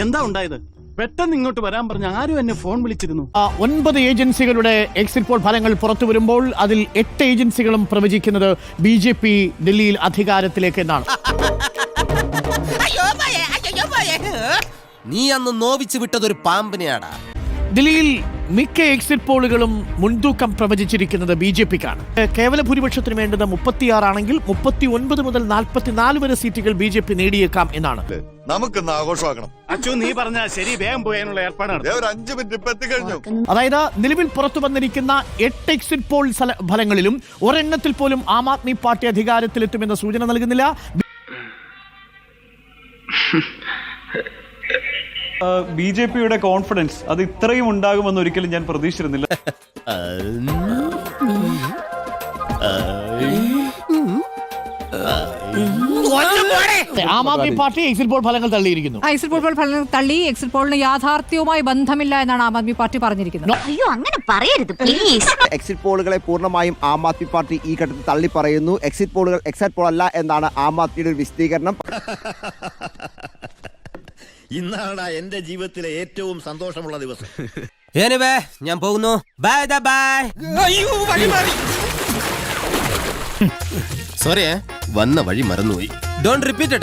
എന്താ ഉണ്ടായത്? പെട്ടെന്ന് ഇങ്ങോട്ട് വരാൻ പറഞ്ഞ ആരും എന്നെ ഫോൺ വിളിച്ചിരുന്നു? ആ, ഒൻപത് ഏജൻസികളുടെ എക്സിറ്റ് പോൾ ഫലങ്ങൾ പുറത്തു വരുമ്പോൾ അതിൽ എട്ട് ഏജൻസികളും പ്രവചിക്കുന്നത് ബി ജെ പി ഡൽഹിയിൽ അധികാരത്തിലേക്ക് എന്നാണ്. നീ അന്ന് നോവിച്ചു വിട്ടതൊരു പാമ്പിനെയാടാ. ദില്ലിയിൽ മിക്ക എക്സിറ്റ് പോളുകളും മുൻതൂക്കം പ്രവചിച്ചിരിക്കുന്നത് ബി ജെ പിക്കാണ്. കേവല ഭൂരിപക്ഷത്തിന് വേണ്ടത് മുപ്പത്തിയാറാണെങ്കിൽ മുപ്പത്തി ഒൻപത് മുതൽ നാൽപ്പത്തിനാല് വരെ സീറ്റുകൾ ബി ജെ പി നേടിയേക്കാം എന്നാണ്. നമുക്ക് ആഘോഷമാക്കണം. അച്ചു നീ പറഞ്ഞ ശരി വേഗം പോയാനുള്ള ഏർപ്പാടാണ് ദേ ഒരു അഞ്ചു മിനിറ്റ് ഇപ്പൊ എത്തിക്കഴിഞ്ഞു അതായത് നിലവിൽ പുറത്തു വന്നിരിക്കുന്ന എട്ട് എക്സിറ്റ് പോൾ ഫലങ്ങളിലും ഒരെണ്ണത്തിൽ പോലും ആം ആദ്മി പാർട്ടി അധികാരത്തിലെത്തുമെന്ന സൂചന നൽകുന്നില്ല. ബി ജെ പിയുടെ കോൺഫിഡൻസ് അത് ഇത്രയും ഉണ്ടാകുമെന്ന് ഒരിക്കലും ഞാൻ പ്രതീക്ഷിച്ചിരുന്നില്ല. Aam Aadmi party. Exit poll ഫലങ്ങൾ തള്ളിയിരിക്കുന്നു. ആ, എക്സിറ്റ് പോൾ ഫലം തള്ളി എക്സിറ്റ് പോളിന് യാഥാർത്ഥ്യവുമായി ബന്ധമില്ല എന്നാണ് ആം ആദ്മി പാർട്ടി പറഞ്ഞിരിക്കുന്നത്. അയ്യോ അങ്ങനെ പറയരുത് പ്ലീസ് എക്സിറ്റ് പോളുകളെ പൂർണമായും ആം ആദ്മി പാർട്ടി ഈ ഘട്ടത്തിൽ തള്ളി പറയുന്നു എക്സിറ്റ് പോളുകൾ എക്സിറ്റ് പോൾ അല്ല എന്നാണ് ആം ആദ്മിയുടെ ഒരു വിശദീകരണം. ഇന്നാണ് എന്റെ ജീവിതത്തിലെ ഏറ്റവും സന്തോഷമുള്ള ദിവസം. എനിവേ ഞാൻ പോകുന്നു. ബൈ ബൈ അയ്യോ വഴി മാറി. സോറി വന്ന വഴി മറന്നുപോയി. Don't repeat